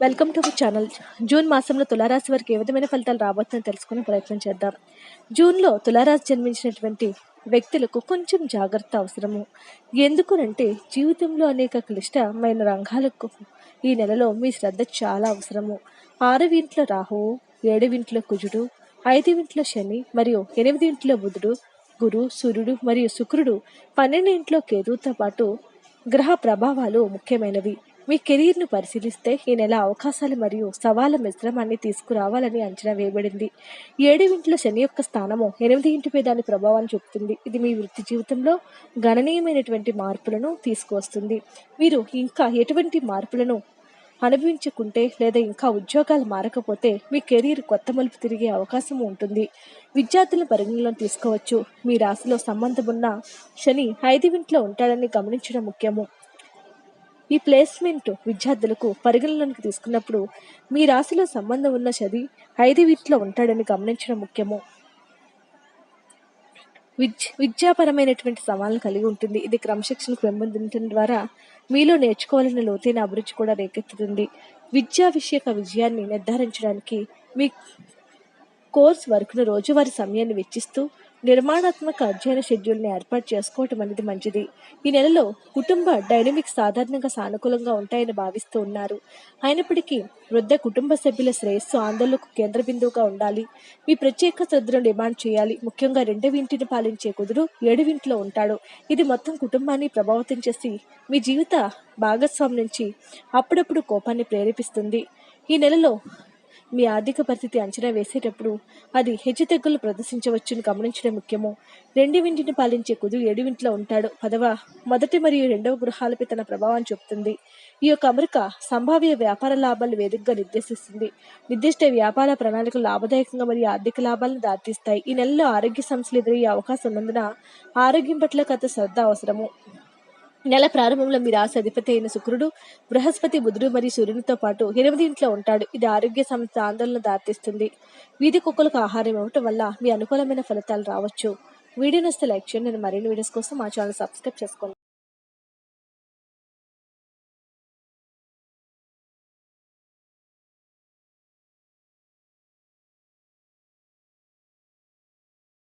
Welcome to our channel June మాసంలో తులారాశి వారికి ఏ విధమైన ఫలితాలు రాబోతుందో తెలుసుకునే ప్రయత్నం చేద్దాం. జూన్లో తులారాశి జన్మించినటువంటి వ్యక్తులకు కొంచెం జాగ్రత్త అవసరము. ఎందుకునంటే జీవితంలో అనేక క్లిష్టమైన రంగాలకు ఈ నెలలో మీ శ్రద్ధ చాలా అవసరము. ఆరవింట్లో రాహువు ఏడవింట్లో కుజుడు ఐదవింట్లో శని మరియు ఎనిమిది ఇంట్లో బుధుడు గురు సూర్యుడు మరియు శుక్రుడు పన్నెండు ఇంట్లో కేతువుతో పాటు గ్రహ ప్రభావాలు ముఖ్యమైనవి. మీ కెరీర్ను పరిశీలిస్తే ఈ నెల అవకాశాలు మరియు సవాళ్ళ మిశ్రమాన్ని తీసుకురావాలని అంచనా వేయబడింది. ఏడవింట్లో శని యొక్క స్థానము ఎనిమిది ఇంటిపై దాని ప్రభావాన్ని చూపుతుంది. ఇది మీ వృత్తి జీవితంలో గణనీయమైనటువంటి మార్పులను తీసుకువస్తుంది. మీరు ఇంకా ఎటువంటి మార్పులను అనుభవించుకుంటే లేదా ఇంకా ఉద్యోగాలు మారకపోతే మీ కెరీర్ కొత్త మలుపు తిరిగే అవకాశం ఉంటుంది. విద్యార్థులను పరిగణలో తీసుకోవచ్చు. మీ రాశిలో సంబంధం ఉన్న శని ఐదు ఇంట్లో ఉంటాడని గమనించడం ముఖ్యము. ఈ ప్లేస్మెంట్ విద్యార్థులకు పరిగణలోనికి తీసుకున్నప్పుడు మీ రాశిలో సంబంధం ఉన్న చది ఐదు వీటిలో ఉంటాడని గమనించడం ముఖ్యము. విద్య విద్యాపరమైనటువంటి సవాళ్ళను కలిగి ఉంటుంది. ఇది క్రమశిక్షణ పెంపొందించడం ద్వారా మీలో నేర్చుకోవాలన్న లోతైన అభిరుచి కూడా రేకెత్తుతుంది. విద్యా విషయక విజయాన్ని నిర్ధారించడానికి మీ కోర్స్ వర్క్ను రోజువారీ సమయాన్ని వెచ్చిస్తూ నిర్మాణాత్మక అధ్యయన షెడ్యూల్ని ఏర్పాటు చేసుకోవటం అనేది మంచిది. ఈ నెలలో కుటుంబ డైనమిక్స్ సాధారణంగా సానుకూలంగా ఉంటాయని భావిస్తూ ఉన్నారు. అయినప్పటికీ వృద్ధ కుటుంబ సభ్యుల శ్రేయస్సు ఆందోళనకు కేంద్ర బిందువుగా ఉండాలి. మీ ప్రత్యేక శ్రద్ధను డిమాండ్ చేయాలి. ముఖ్యంగా రెండవ ఇంటిని పాలించే కుదురు ఏడువింటిలో ఉంటాడు. ఇది మొత్తం కుటుంబాన్ని ప్రభావితం చేసి మీ జీవిత భాగస్వామి నుంచి అప్పుడప్పుడు కోపాన్ని ప్రేరేపిస్తుంది. ఈ నెలలో మీ ఆర్థిక పరిస్థితి అంచనా వేసేటప్పుడు అది హెచ్చుతగ్గులు ప్రదర్శించవచ్చును గమనించడం ముఖ్యము. రెండింటిని పాలించే కుదు ఏడువింట్లో ఉంటాడు. పదవ మొదటి మరియు రెండవ గృహాలపై తన ప్రభావాన్ని చూపుతుంది. ఈ యొక్క అమరిక సంభావ్య వ్యాపార లాభాలు వేదికగా నిర్దేశిస్తుంది. నిర్దిష్ట వ్యాపార ప్రణాళికలు లాభదాయకంగా మరియు ఆర్థిక లాభాలను దారితీస్తాయి. ఈ నెలలో ఆరోగ్య సమస్యలు ఎదురయ్యే అవకాశం ఉన్నందున ఆరోగ్యం పట్ల కథ శ్రద్ధ అవసరము. నెల ప్రారంభంలో మీ రాశి అధిపతి అయిన శుక్రుడు బృహస్పతి బుధుడు మరియు సూర్యునితో పాటు ఎనిమిది ఇంట్లో ఉంటాడు. ఇది ఆరోగ్య సమస్య ఆందోళన దారితీస్తుంది. వీధి కుక్కలకు ఆహారం ఇవ్వటం వల్ల మీ అనుకూలమైన ఫలితాలు రావచ్చు. వీడియో నస్తే లైక్ చేయండి. నేను మరిన్ని వీడియోస్ కోసం మా ఛానల్ సబ్స్క్రైబ్ చేసుకోండి.